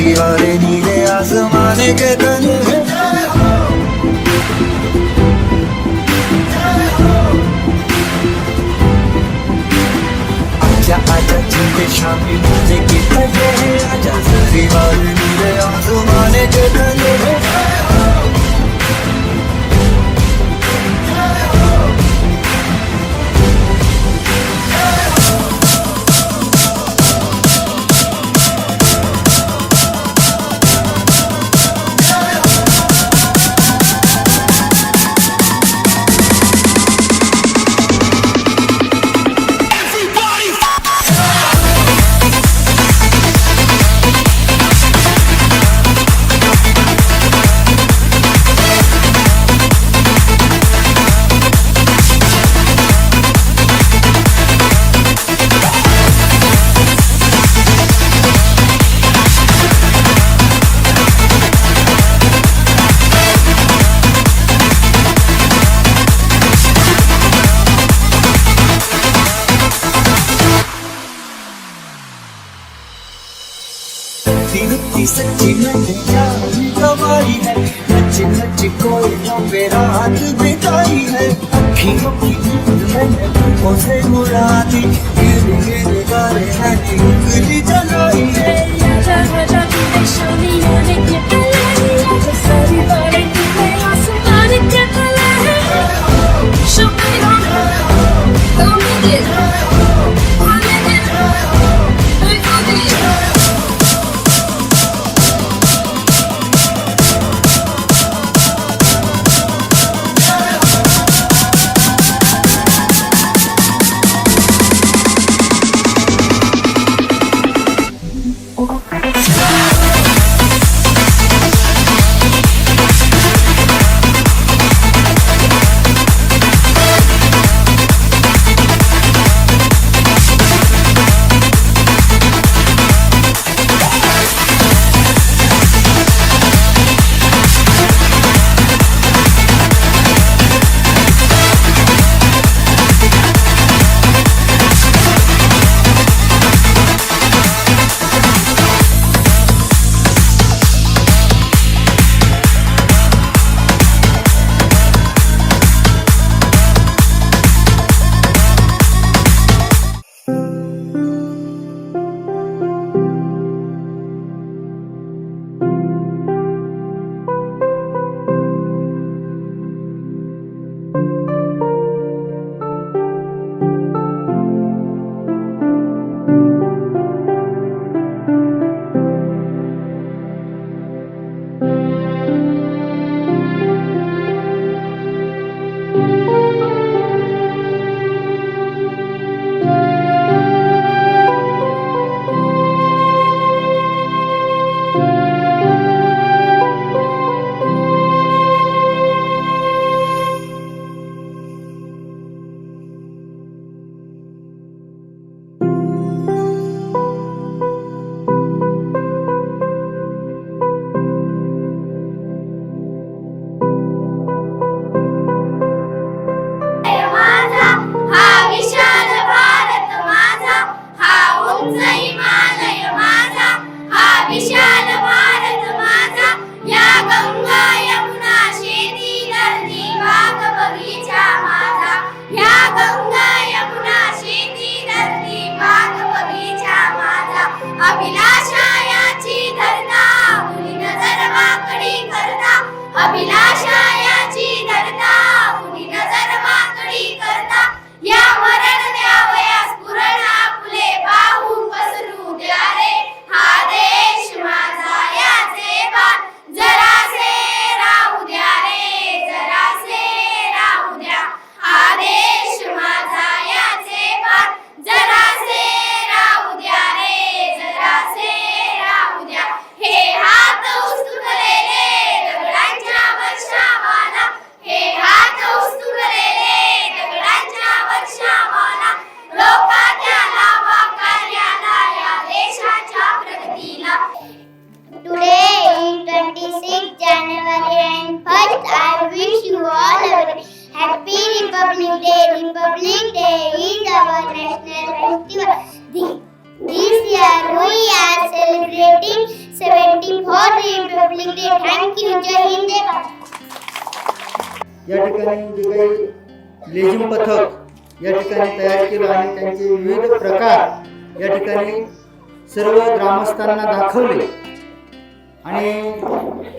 दीवारे नीले आसमान के तन आजा आजा चीते शामी मुझे कितने आजा दीवारे नीले आसमान के तन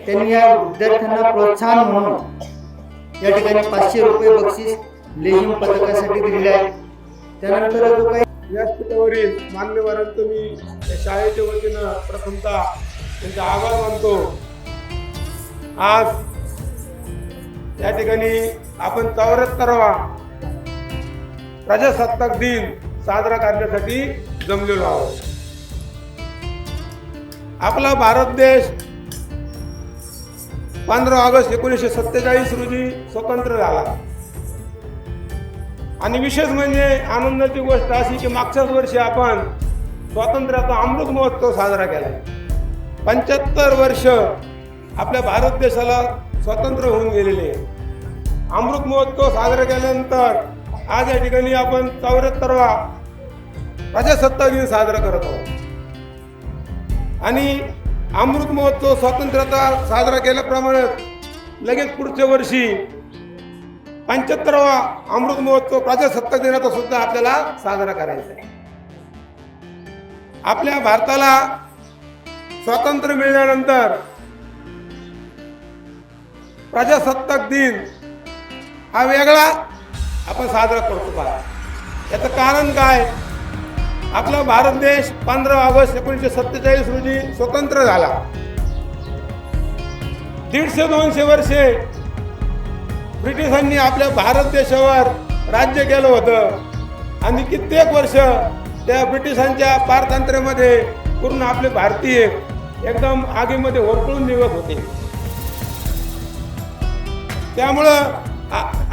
त्यांनी या विद्यार्थ्यांना प्रोत्साहन म्हणून या ठिकाणी पाचशे रुपये बक्षीस लेझिम पथकासाठी दिलेले आहे. त्यानंतर जो काही व्यासपीठावरील मान्यवरांचं मी या शाळेच्या वतीनं प्रथमतः त्यांचा आभार मानतो. आज या ठिकाणी आपण चौऱ्याहत्तरावा प्रजासत्ताक दिन साजरा करण्यासाठी जमलेलो आहोत. आपला भारत देश पंधरा ऑगस्ट एकोणीसशे सत्तेचाळीस रोजी स्वतंत्र झाला. आणि विशेष म्हणजे आनंदाची गोष्ट अशी की मागच्याच वर्षी आपण स्वातंत्र्याचा अमृत महोत्सव साजरा केला. पंच्याहत्तर वर्ष आपल्या भारत देशाला स्वतंत्र होऊन गेलेले. अमृत महोत्सव साजरा केल्यानंतर आज या ठिकाणी आपण चौऱ्याहत्तरवा प्रजासत्ताक दिन साजरा करत आहोत. आणि अमृत महोत्सव स्वातंत्र्याचा साजरा केल्याप्रमाणे लगेच पुढच्या वर्षी पंच्याहत्तरावा अमृत महोत्सव प्रजासत्ताक दिनाचा सुद्धा आपल्याला साजरा करायचा आहे. आपल्या भारताला स्वातंत्र्य मिळाल्यानंतर प्रजासत्ताक दिन हा वेगळा आपण साजरा करतो पहा याचं कारण काय? आपला भारत देश पंधरा ऑगस्ट एकोणीसशे सत्तेचाळीस रोजी स्वतंत्र झाला. दीडशे दोनशे वर्षे ब्रिटिशांनी आपल्या भारत देशावर राज्य केलं होतं. आणि कित्येक वर्ष त्या ब्रिटिशांच्या पारतंत्र्यामध्ये पूर्ण आपले भारतीय एकदम आगीमध्ये होरपळून निघत होते. त्यामुळं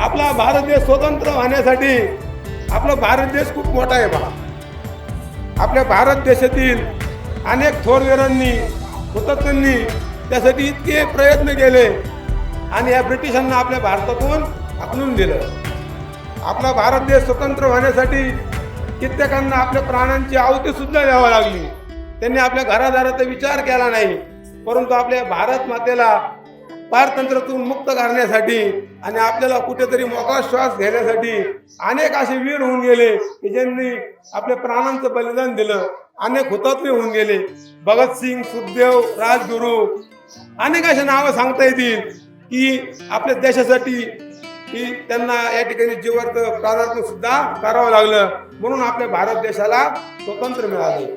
आपला भारत देश स्वतंत्र होण्यासाठी आपला भारत देश खूप मोठा आहे बघा आपल्या भारत देशातील अनेक थोरवीरांनी हुतात्म्यांनी त्यासाठी इतके प्रयत्न केले आणि या ब्रिटिशांना आपल्या भारतातून हाकलून दिलं. आपला भारत देश स्वतंत्र होण्यासाठी कित्येकांना आपल्या प्राणांची आहुतीसुद्धा द्यावी लागली. त्यांनी आपल्या घरादाराचा विचार केला नाही परंतु आपल्या भारत मातेला पारतंत्रातून मुक्त करण्यासाठी आणि आपल्याला कुठेतरी मोकळा श्वास घेण्यासाठी अनेक असे वीर होऊन गेले की ज्यांनी आपल्या प्राणांचं बलिदान दिलं. अनेक हुतात्मे होऊन गेले. भगतसिंग सुखदेव राजगुरू अनेक अशी नावं सांगता येतील की आपल्या देशासाठी की त्यांना या ठिकाणी जीवार्थ प्राणार्पण सुद्धा करावं लागलं. म्हणून आपल्या भारत देशाला स्वतंत्र मिळाले.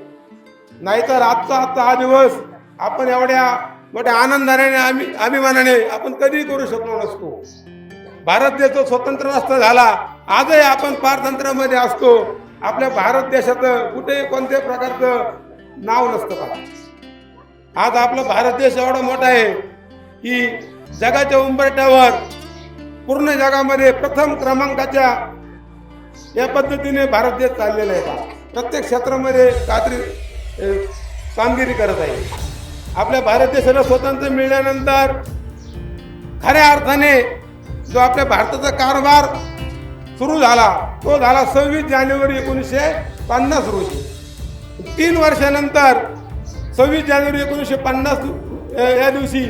नाहीतर आजचा आजचा हा दिवस आपण एवढ्या मोठ्या आनंदाने आणि अभिमानाने आपण कधीही करू शकलो नसतो. भारत देश जो स्वतंत्र नसता झाला आजही आपण पारतंत्र्यामध्ये असतो. आपल्या भारत देशात कुठेही कोणत्याही प्रकारचं नाव नसतं पहा आज आपला भारत देश एवढा मोठा आहे की जगाच्या उंबरट्यावर पूर्ण जगामध्ये प्रथम क्रमांकाच्या या पद्धतीने भारत देश चाललेला आहे प्रत्येक क्षेत्रामध्ये कात्री कामगिरी करत आहे. आपल्या भारत देशाला स्वतंत्र मिळाल्यानंतर खऱ्या अर्थाने जो आपल्या भारताचा कारभार सुरू झाला तो झाला सव्वीस जानेवारी एकोणीसशे पन्नास रोजी. तीन वर्षानंतर सव्वीस जानेवारी एकोणीसशे पन्नास या दिवशी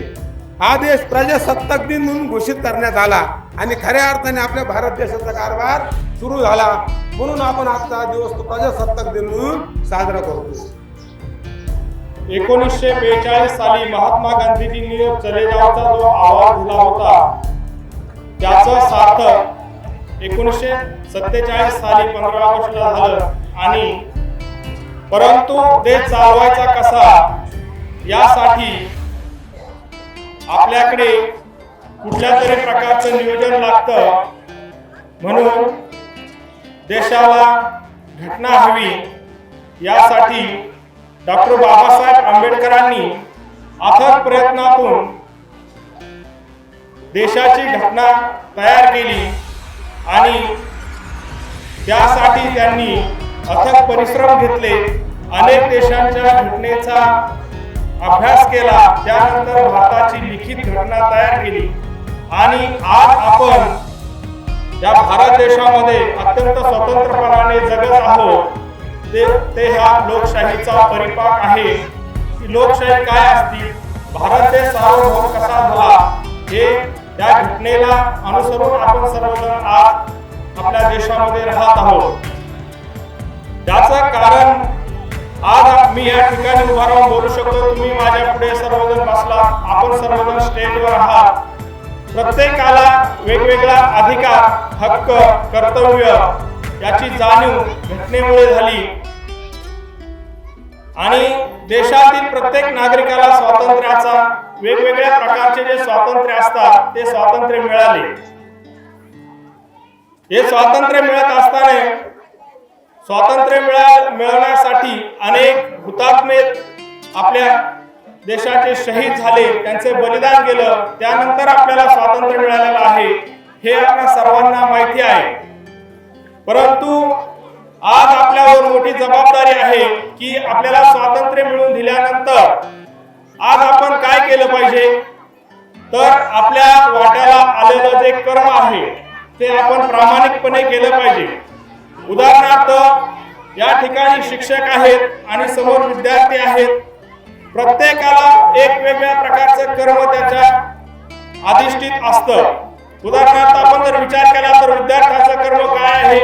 हा देश प्रजासत्ताक दिन म्हणून घोषित करण्यात आला आणि खऱ्या अर्थाने आपल्या भारत देशाचा कारभार सुरू झाला म्हणून आपण आजचा दिवस तो प्रजासत्ताक दिन म्हणून साजरा करतो. एकोणीसशे बेचाळीस साली महात्मा गांधीजींनी चले जावचा जो आवाज दिला होता त्याचं सार्थक एकोणीसशे सत्तेचाळीस साली पंधरा ऑगस्टला झालं. आणि परंतु ते चालवायचा कसा यासाठी आपल्याकडे कुठल्या तरी प्रकारचं नियोजन लागतं म्हणून देशाला घटना हवी यासाठी डॉक्टर बाबासाहेब आंबेडकरांनी अथक प्रयत्नातून देशाची घटना तयार केली आणि त्यासाठी त्यांनी अथक परिश्रम घेतले. अनेक देशांच्या घटनेचा अभ्यास केला. त्यानंतर भारताची लिखित घटना तयार केली. आणि आज आपण या भारत देशामध्ये अत्यंत स्वतंत्रपणाने जगत आहोत ते ते ह्या लोकशाहीचा परिपाक आहे. की लोकशाही काय असती भारत देश सार्वभौम कसा झाला? हे त्या घटनेला अनुसरून आपण सर्वजण आज आपल्या देशामध्ये राहत आहोत. त्याचं कारण आज मी या ठिकाणी उभा राहून बोलू शकतो. तुम्ही माझ्या पुढे सर्वजण बसला आपण सर्वजण स्टेजवर आहात. प्रत्येकाला वेगवेगळा अधिकार हक्क कर्तव्य याची जाणीव घटनेमुळे झाली. आणि देशातील प्रत्येक नागरिकाला स्वातंत्र्याचा वेगवेगळ्या प्रकारचे जे स्वातंत्र्य असतात ते स्वातंत्र्य मिळाले. हे स्वातंत्र्य मिळत असताना स्वातंत्र्य मिळा मिळवण्यासाठी अनेक हुतात्मे आपल्या देशाचे शहीद झाले त्यांचे बलिदान गेलं त्यानंतर आपल्याला स्वातंत्र्य मिळालेलं आहे हे आपल्या सर्वांना माहिती आहे. परंतु आज आपल्यावर मोठी जबाबदारी आहे की आपल्याला स्वातंत्र्य मिळवून दिल्यानंतर आज आपण काय केलं पाहिजे? तर आपल्या वाट्याला आलेलं जे कर्म आहे ते आपण प्रामाणिकपणे केलं पाहिजे. उदाहरणार्थ या ठिकाणी शिक्षक आहेत आणि समोर विद्यार्थी आहेत. प्रत्येकाला एक वेगळ्या प्रकारचं कर्म त्याच्या अधिष्ठित असतं. उदाहरणार्थ आपण जर विचार केला तर विद्यार्थ्याचं कर्म काय आहे?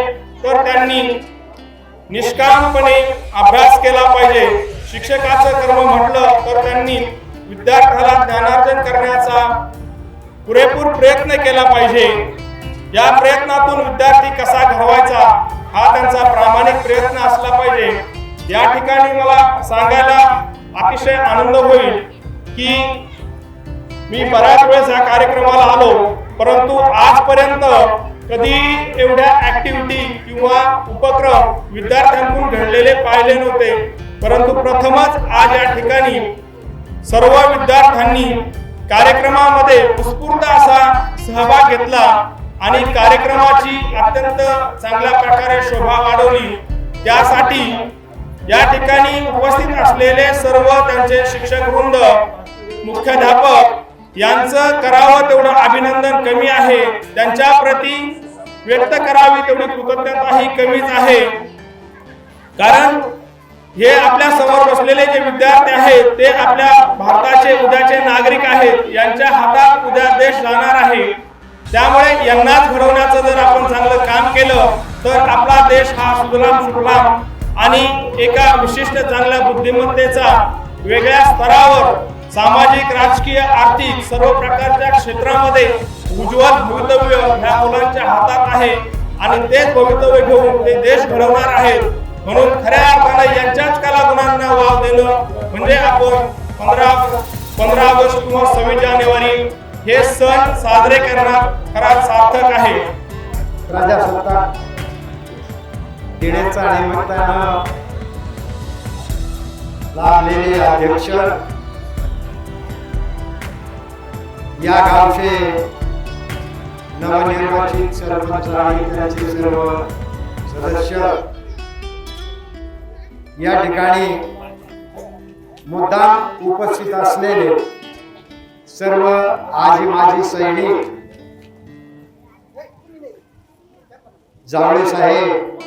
तर त्यांनी निष्कामपणे अभ्यास केला पाहिजे. शिक्षकाचं कर्म म्हटलं तर त्यांनी विद्यार्थ्याला ज्ञानार्जन करण्याचा पुरेपूर प्रयत्न केला पाहिजे. या प्रयत्नातून विद्यार्थी कसा घडवायचा हा त्यांचा प्रामाणिक प्रयत्न असला पाहिजे. या ठिकाणी मला सांगायला अतिशय आनंद होईल की मी बऱ्याच वेळेस या कार्यक्रमाला आलो परंतु आजपर्यंत कधी एवढ्या ऍक्टिव्हिटी किंवा उपक्रम विद्यार्थ्यांकडून घडलेले पाहिले नव्हते. परंतु प्रथमच आज या ठिकाणी सर्व विद्यार्थ्यांनी कार्यक्रमामध्ये उत्स्फूर्त असा सहभाग घेतला आणि कार्यक्रमाची अत्यंत चांगल्या प्रकारे शोभा वाढवली. त्यासाठी या ठिकाणी उपस्थित असलेले सर्व त्यांचे शिक्षक वृंद मुख्याध्यापक यांचं करावं तेवढं अभिनंदन कमी आहे. त्यांच्या प्रती व्यक्त करावी तेवढी कृतज्ञता ही कमीच आहे. कारण हे आपल्यासमोर बसलेले जे विद्यार्थी आहेत ते आपल्या भारताचे उद्याचे नागरिक आहेत यांच्या हातात उद्या देश जाणार आहे. त्यामुळे यांनाच घडवण्याचं जर आपण चांगलं काम केलं तर आपला देश हा सुजलाम सुफलाम आणि एका विशिष्ट चांगल्या बुद्धिमत्तेचा वेगळ्या स्तरावर सामाजिक राजकीय आर्थिक सर्व प्रकारच्या क्षेत्रामध्ये उज्ज्वल भवितव्य ह्या मुलांच्या हातात आहे. आणि तेच भवितव्य घेऊन ते देश घडवणार आहेत. म्हणून खऱ्या अर्थाने यांच्याच कलागुणांना वाव देणं म्हणजे आपण पंधरा पंधरा ऑगस्ट किंवा सव्वीस जानेवारी हे सण साजरे करणार खरा सार्थक आहे. प्रजासत्ताक दिनाचा निमित्तानं लाभलेले अध्यक्ष या गावचे नवनिर्वाचित सरपंच आणि त्यांचे सर्व सदस्य या ठिकाणी मुद्दाम उपस्थित असलेले सर्व आजी माजी सैनिक जावळे साहेब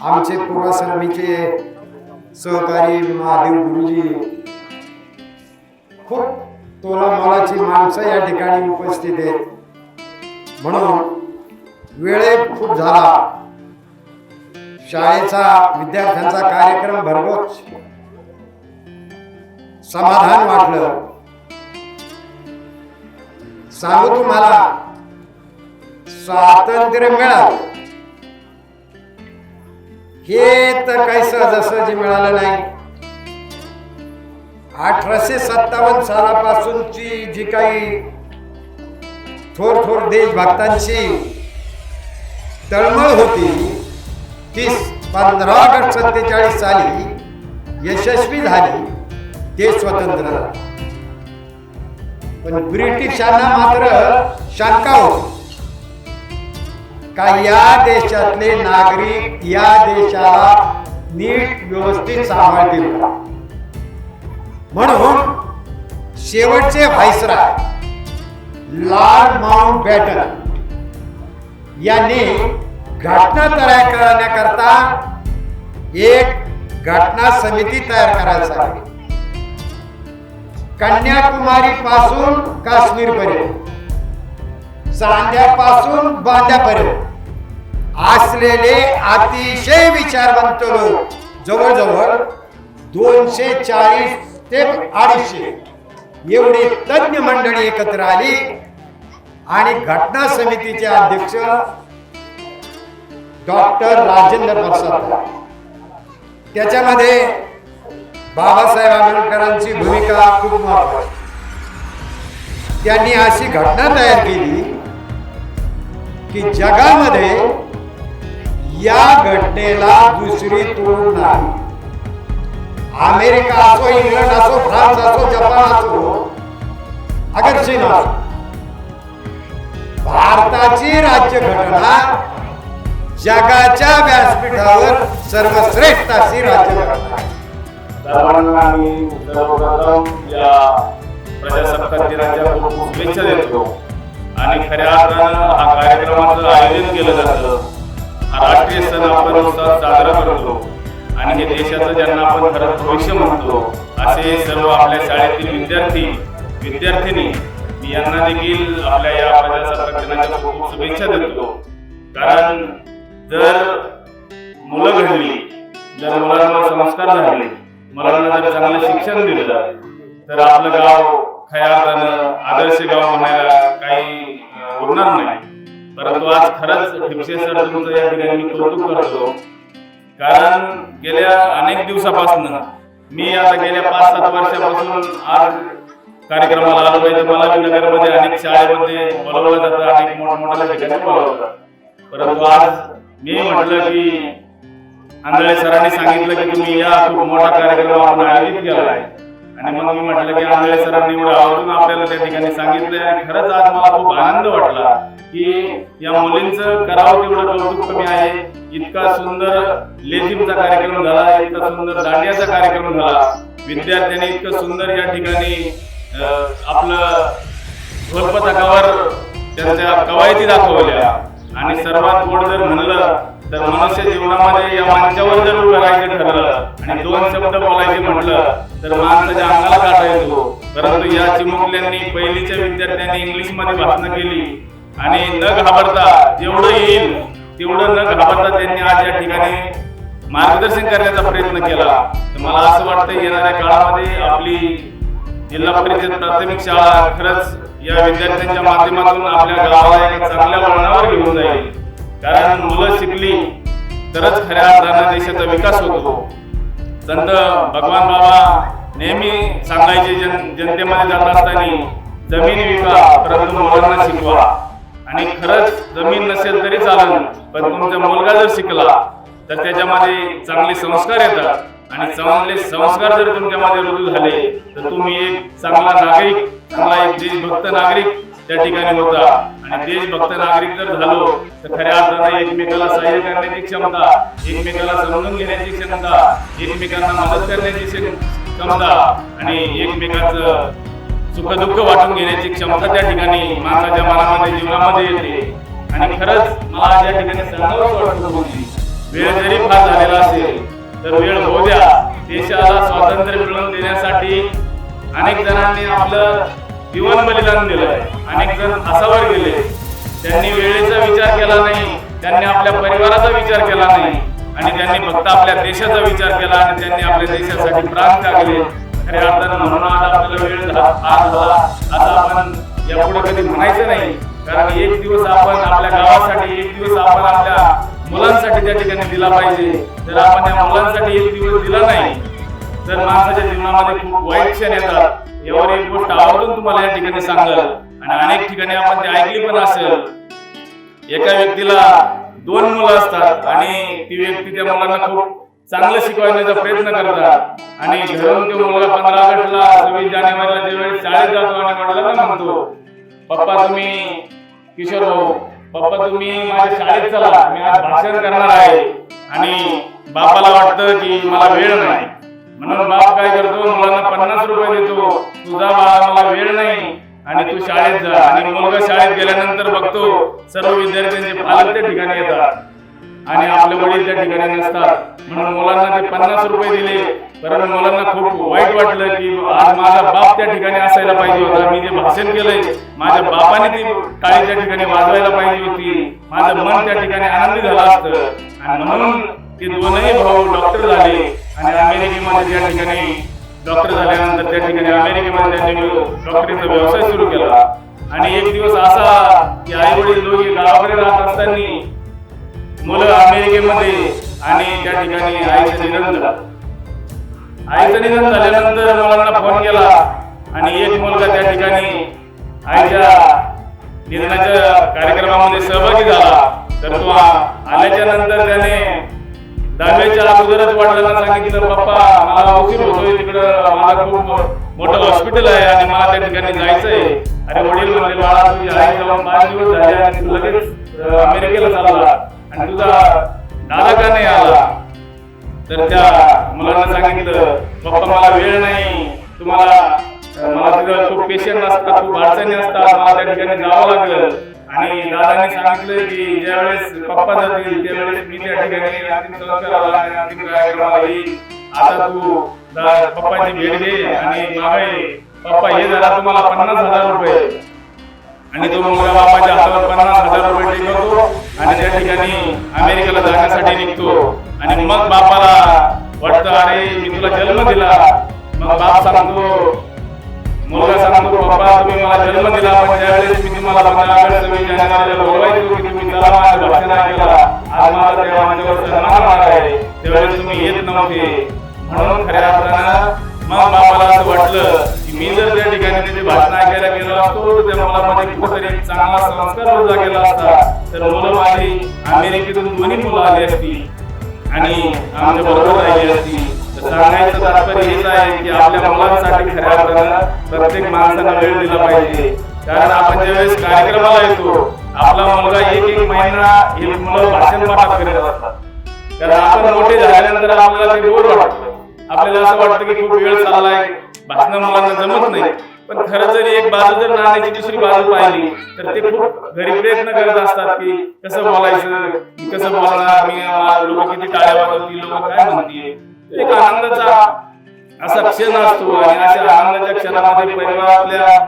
आमचे पूर्वाश्रमीचे सहकारी महादेव गुरुजी खूप तोला मोलाची माणसं या ठिकाणी उपस्थित आहेत. म्हणून वेळे खूप झाला. शाळेचा विद्यार्थ्यांचा कार्यक्रम भरघोस समाधान वाटलं. सांगू तुम्हाला स्वातंत्र्य मिळालं. हे तर काही सहजासहजी मिळालं नाही. अठराशे सत्तावन्न सालापासूनची जी काही थोर थोर देशभक्तांची तळमळ होती ती पंधरा ऑगस्ट सत्तेचाळीस साली यशस्वी झाली ते स्वतंत्र पण ब्रिटिशांना मात्र शंका होती. का या देशातले नागरिक या देशाला नीट व्यवस्थित सांभाळतील? का म्हणून शेवटचे व्हायसराय लॉर्ड माउंट बॅटन. यांनी घटना तयार करण्याकरता एक घटना समिती तयार करायचा आहे कन्याकुमारी पासून काश्मीर पर्यंत चांद्यापासून बांध्यापर्यंत असलेले अतिशय विचारवंत लोक जवळजवळ दोनशे चाळीस ते अडीचशे एवढी तज्ञ मंडळी एकत्र आली आणि घटना समितीचे अध्यक्ष डॉक्टर राजेंद्र प्रसाद. त्याच्यामध्ये बाबासाहेब आंबेडकरांची भूमिका खूप महत्वाची. त्यांनी अशी घटना तयार केली की जगामध्ये या घटनेला दुसरी तोड नाही. अमेरिका असो इंग्लंड असो फ्रान्स असो जपान असो अगर चीन असो. भारताची राज्यघटना जगाच्या व्यासपीठावर सर्वश्रेष्ठ अशी राज्यघटना सर्वांना आम्ही सर्वप्रथम या प्रजासत्ताक दिनाच्या खूप खूप शुभेच्छा देतो. आणि खऱ्या अर्थानं हा कार्यक्रमाचं आयोजन केलं जातं. हा राष्ट्रीय सण आपण साजरा करतो. आणि हे देशाचं ज्यांना आपण खरंच भविष्य म्हणतो असे सर्व आपल्या शाळेतील विद्यार्थी विद्यार्थिनी मी यांना देखील आपल्या या प्रजासत्ताक दिनाच्या खूप शुभेच्छा देतो. कारण जर मुलं घडली जर मुलांवर संस्कार झाले मुलांना जर चांगलं शिक्षण दिलं तर आपलं गाव अर्थानं आदर्श गाव म्हणायला काही उरणार नाही. परंतु आज खरंच ठिपसे सर तुमचं या ठिकाणी मी कौतुक करतो. कारण गेल्या अनेक दिवसापासून मी आता गेल्या पाच सात वर्षापासून आज कार्यक्रमाला आलो पाहिजे मला नगरमध्ये अनेक शाळेमध्ये बोलवलं जातं अनेक मोठमोठ्या ठिकाणी बोलवलं जातं. परंतु आज मी म्हटलं की आंधळे सरांनी सांगितलं की तुम्ही या खूप मोठा कार्यक्रम आपण आयोजित केला आहे. आणि मग मी म्हटलं की आंधळे सरांनी एवढं आवडून आपल्याला त्या ठिकाणी सांगितलंय आणि खरंच आज मला खूप आनंद वाटला की या मुलींचं करावं तेवढं कौतुक कमी आहे. इतका सुंदर लेझिमचा कार्यक्रम झाला इतका सुंदर दांडियाचा कार्यक्रम झाला. विद्यार्थ्यांनी इतकं सुंदर या ठिकाणी आपलं ध्वलपथकावर त्यांच्या कवायती दाखवल्या. आणि सर्वात गोड जर म्हणलं तर मनुष्य जीवनामध्ये या मंचावर जर उभं राहायचं ठरलं आणि दोन शब्द बोलायचे म्हटलं तर माणसाच्या अंगाला काटा येतो. परंतु या चिमुकल्यांनी पहिलीच्या विद्यार्थ्यांनी इंग्लिशमध्ये भाषण केली. आणि न घाबरता जेवढं येईल तेवढं न घाबरता त्यांनी आज या ठिकाणी मार्गदर्शन करण्याचा प्रयत्न केला. तर मला असं वाटतं येणाऱ्या काळामध्ये आपली जिल्हा परिषद प्राथमिक शाळा खरंच या विद्यार्थ्यांच्या माध्यमातून आपल्या गावाला एका चांगल्या वळणावर घेऊन जाईल. कारण मुलं शिकली तरच खऱ्या अर्थानं देशाचा विकास होतो संत भगवान बाबा नेहमी सांगायचे जन जनतेमध्ये जात असताना जमीन विका परंतु मुलांना शिकवा. आणि खरंच जमीन नसेल तरी चालेल पण तुमचा मुलगा जर शिकला तर त्याच्यामध्ये चांगले संस्कार येतात. आणि चांगले संस्कार जर तुमच्यामध्ये रुजू झाले तर तुम्ही एक चांगला नागरिक चांगला एक देशभक्त नागरिक त्या ठिकाणी होता. आणि देशभक्त नागरिक जर झालो तर खऱ्या अर्थाने एकमेकाला सहाय्य करण्याची क्षमता एकमेकाला समजून घेण्याची क्षमता एकमेकांना मदत करण्याची क्षम- क्षमता आणि एकमेकाचं सुखदुःख वाटून घेण्याची क्षमता त्या ठिकाणी माणसाच्या मनामध्ये जीवनामध्ये येते. आणि खरंच मला त्या या ठिकाणी म्हणजे, वेळ जरी फार झालेला असेल तर वेळ होऊ द्या. देशाला स्वातंत्र्य मिळवून देण्यासाठी अनेक जणांनी आपलं जीवन बलिदान दिलंय अनेक जण असावर गेले. त्यांनी वेळेचा विचार केला नाही. त्यांनी आपल्या परिवाराचा विचार केला नाही. आणि त्यांनी फक्त आपल्या देशाचा विचार केला आणि त्यांनी आपल्या देशासाठी प्राण टाकले खऱ्या अर्थानं म्हणून आज आपल्याला वेळ झा- झाला. असं आपण यापुढे कधी म्हणायचं नाही. कारण एक दिवस आपण आपल्या गावासाठी एक दिवस आपण आपल्या मुलांसाठी त्या ठिकाणी दिला पाहिजे. जर आपण त्या मुलांसाठी एक दिवस दिला नाही तर माणसाच्या जीवनामध्ये खूप वाईट क्षण येतात यावर एक गोष्ट आवर्जून तुम्हाला या ठिकाणी सांगल. आणि अनेक ठिकाणी आपण ते ऐकली पण असेल. एका व्यक्तीला दोन मुलं असतात आणि ती व्यक्ती त्या मुलांना खूप चांगलं शिकवण्याचा प्रयत्न करतात. आणि घरून तो मुलगा पंधरा ऑगस्टला सव्वीस जानेवारीला ज्यावेळेस शाळेत जातो आणि वडिलांना म्हणतो पप्पा तुम्ही किशोर भाऊ पप्पा तुम्ही माझ्या शाळेत चला. मी आज भाषण करणार आहे. आणि बापाला वाटतं की मला वेळ नाही. म्हणून बाप काय करतो? मुलांना पन्नास रुपये देतो. तुझा बाळा मला वेळ नाही. आणि तू शाळेत जा. आणि मुलगा शाळेत गेल्यानंतर बघतो सर्व विद्यार्थ्यांचे पालक त्या ठिकाणी येतात. आणि आपले वडील त्या ठिकाणी नसतात. म्हणून मुलांना ते पन्नास रुपये दिले. परंतु मुलांना खूप वाईट वाटलं की आज माझा बाप त्या ठिकाणी असायला पाहिजे होता. मी जे भाषण केलंय माझ्या बापाने ती टाळी त्या ठिकाणी वाजवायला पाहिजे होती. माझं मन त्या ठिकाणी आनंदी झालं असतं. आणि म्हणून ते दोनही भाऊ डॉक्टर झाले आणि अमेरिकेमध्ये त्या ठिकाणी डॉक्टर झाल्यानंतर त्या ठिकाणी अमेरिकेमध्ये त्यांनी डॉक्टरीचा व्यवसाय सुरू केला. आणि एक दिवस असा की आई वडील दोघे गावाकडे राहत असताना मुलं अमेरिकेमध्ये आणि त्या ठिकाणी आईचं निधन झालं. आईचं निधन झाल्यानंतर मुलांना फोन केला आणि एक मुलगा त्या ठिकाणी आईच्या निधनाच्या कार्यक्रमामध्ये सहभागी झाला. तर तो आल्याच्यानंतर त्याने दहावीच्या अगोदरच वडिलांना सांगितलं पप्पा मला उशीर होतोय तिकडं मला खूप मोठं हॉस्पिटल आहे आणि मला त्या ठिकाणी जायचंय. आणि वडील म्हणले बाळा तुझी आई जेव्हा पाच दिवस झाले आणि तू लगेच अमेरिकेला चालला आणि तुझा दादा का नाही आला. तर त्या मुलांना सांगितलं पप्पा मला वेळ नाही तुम्हाला मला तिथं खूप पेशंट असतात खूप अडचणी असतात मला त्या ठिकाणी जावं लागलं. आणि दादांनी सांगितलं की ज्यावेळेस पप्पा जातील त्यावेळेस मी त्या ठिकाणी अंतिम संस्काराला आणि अंतिम कार्यक्रमाला येईल. आता तू पप्पाची भेट घे आणि मागे पप्पा हे जरा तुम्हाला पन्नास हजार रुपये. आणि तो मुलगा बापाच्या हातावर पन्नास हजार रुपये टिकवतो आणि त्या ठिकाणी अमेरिकेला जाण्यासाठी निघतो. आणि मग बापाला वाटतं अरे मी तुला जन्म दिला. मग बाप सांगतो मुलगा सांगतो बाबा तुम्ही मला जन्म दिला पण ज्यावेळेस मी तुम्हाला तुम्ही माझ्या आज माझा माझ्यावर सन्मान आहे. त्यावेळेस तुम्ही येत नव्हते. म्हणून खऱ्या अर्थानं मग बाबाला असं वाटलं की मी जर त्या ठिकाणी भाषण ऐकायला गेलो असतो तर कुठेतरी एक चांगला संस्कार रुजला गेला असता. तर मुलं माझी अमेरिकेतून दोन्ही मुलं आली असती आणि आमच्या बरोबर राहिली सांगायचं तात्पर्य हेच आहे की आपल्या मुलांसाठी खऱ्या अर्थानं प्रत्येक माणसाला वेळ दिला पाहिजे. कारण आपण ज्यावेळेस कार्यक्रमाला येतो आपला मुलगा एक एक महिना हे मुलं भाषण पाठात करत असतात. कारण आपण मोठे झाल्यानंतर आपल्याला ते बोर वाटतं. आपल्याला असं वाटतं की खूप वेळ चाललाय भाषण मुलांना जमत नाही. पण खरं जर एक बाजू जर नाण्याची दुसरी बाजू पाहिली तर ते खूप घरी प्रयत्न करत असतात की कसं बोलायचं कसं बोलणार मी लोक किती टाळ्या वाजवतील लोक काय म्हणतील. एक आनंदाचा असा क्षण असतो आणि अशा आनंदाच्या क्षणामध्ये परिवारातल्या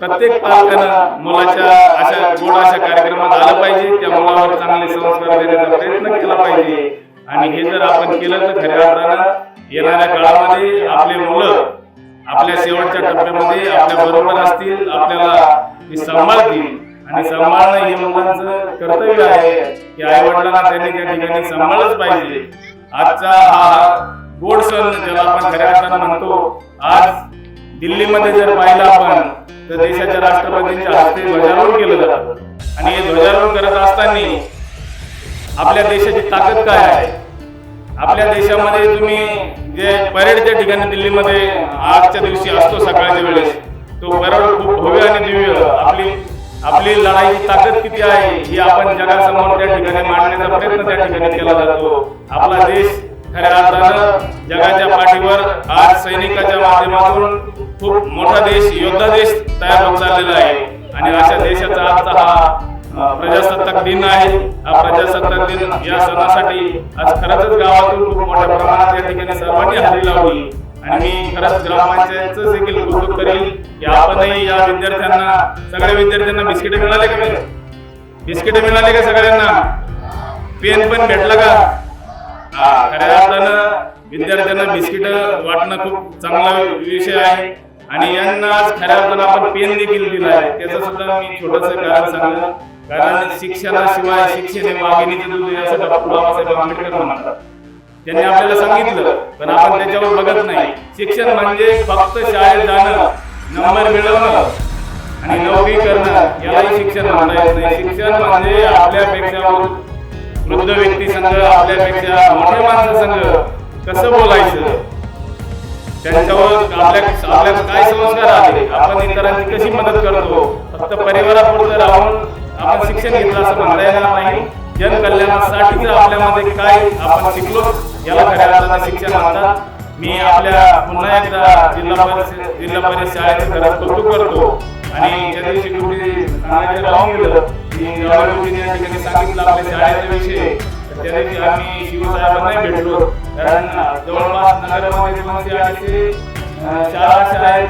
प्रत्येक पालकानं मुलाच्या अशा गोड अशा कार्यक्रमात आलं पाहिजे त्या मुलावर चांगले संस्कार देण्याचा प्रयत्न केला पाहिजे. आणि हे जर आपण केलं तर खऱ्या अर्थानं येणाऱ्या काळामध्ये आपले मुलं आपल्या शेवटच्या टप्प्यामध्ये आपल्या बरोबर असतील आपल्याला सांभाळतील आणि सांभाळणं हे मुलांचं कर्तव्य आहे. की आई वडिलांना त्यांनी त्या ठिकाणी सांभाळच पाहिजे. आजचा हा गोड सण ज्याला आपण खऱ्या अर्थानं म्हणतो आज दिल्लीमध्ये जर पाहिलं आपण तर देशाच्या राष्ट्रपतींच्या हस्ते ध्वजारोहण केलं जातं. आणि हे ध्वजारोहण करत असताना आपल्या देशाची ताकद काय आहे? आपल्या देशामध्ये तुम्ही जे परेडच्या ठिकाणी दिल्लीमध्ये आजच्या दिवशी असतो सकाळच्या वेळेस तो परेड खूप भव्य आणि दिव्य आपली आपली लढाईची ताकद किती आहे ही आपण जगासमोर त्या ठिकाणी मांडण्याचा प्रयत्न त्या ठिकाणी केला जातो. आपला देश खऱ्या अर्थानं जगाच्या पाठीवर आज सैनिकाच्या माध्यमातून खूप मोठा देश योद्धा देश तयार होत चाललेला आहे. आणि अशा देशाचा आजचा हा प्रजासत्ताक दिन आहे. प्रजासत्ताक दिन या सणासाठी आज खरंच गावातून खूप मोठ्या प्रमाणात या ठिकाणी सर्वांनी हजेरी लावली. आणि मी खरंच ग्रामपंचायतच देखील कौतुक करेल की आपणही या विद्यार्थ्यांना सगळ्या विद्यार्थ्यांना बिस्किटे मिळाले का बिस्किटे मिळाले का सगळ्यांना? पेन पण भेटलं का? हा खऱ्या अर्थानं विद्यार्थ्यांना बिस्किट वाटणं खूप चांगला विषय आहे. आणि यांना आज खऱ्या अर्थानं आपण पेन देखील दिला आहे. त्याचं सुद्धा मी छोटस कारण सांगेन. कारण शिक्षणाशिवाय शिक्षण हे वाघिणीचे दूध आहे असं डॉक्टर बाबासाहेब आंबेडकर म्हणतात त्यांनी आपल्याला सांगितलं पण आपण त्याच्यावर बघत नाही. शिक्षण म्हणजे फक्त शाळेत जाणं नंबर मिळवणं आणि नोकरी करणं यालाही शिक्षण म्हणता येत नाही. शिक्षण म्हणजे आपल्यापेक्षा वृद्ध व्यक्ती संघ आपल्यापेक्षा मोठ्या माणसा संघ कसं बोलायचं? त्यांच्यावर आपल्या आपल्याला काय संस्कार आले? आपण इतरांची कशी मदत करतो? फक्त परिवारापुरतं राहून आपण शिक्षण घेतलं असं म्हणता येणार नाही. जनकल्याणासाठी जर आपल्यामध्ये काय आपण शिकलो याला खऱ्या शिक्षण म्हणतात मी आपल्या पुन्हा एकदा जिल्हा परिषद जिल्हा परिषद शाळेचं खरंच कौतुक करतो. आणि ज्या दिवशी कुठे सांगायचं राहून गेलं की गावाकडून या ठिकाणी सांगितलं आपल्या शाळेचा विषय. त्या दिवशी आम्ही शिवसाहेबांनाही भेटलो. कारण जवळपास नगरमध्ये दोनशे अडीचशे शाळा अशा आहेत.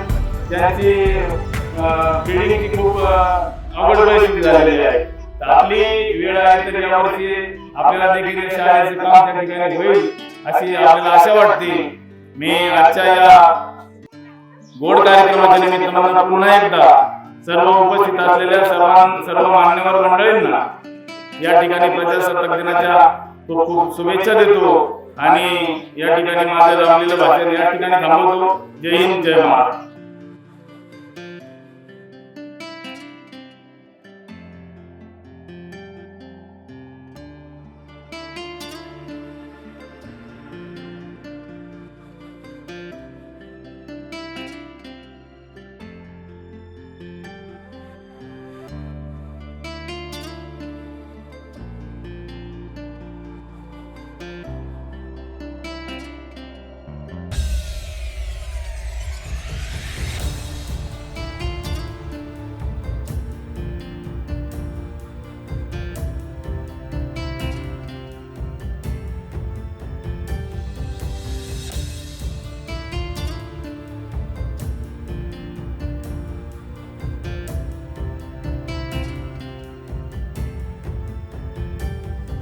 ज्यांची बिल्डिंगची खूप अवघड परिस्थिती झालेली आहे. आपली वेळ आहे तरी यावर्षी आपल्याला देखील शाळेचे काम त्या ठिकाणी होईल अशी आपल्याला आशा वाटते. मी आजच्या या गोड कार्यक्रमाच्या निमित्तानं पुन्हा एकदा सर्व उपस्थित असलेल्या सर्वां सर्व मान्यवर मंडळींना या ठिकाणी प्रजासत्ताक दिनाच्या खूप खूप शुभेच्छा देतो आणि या ठिकाणी माझं लावलेलं भाषण या ठिकाणी थांबवतो. जय हिंद जय महाराष्ट्र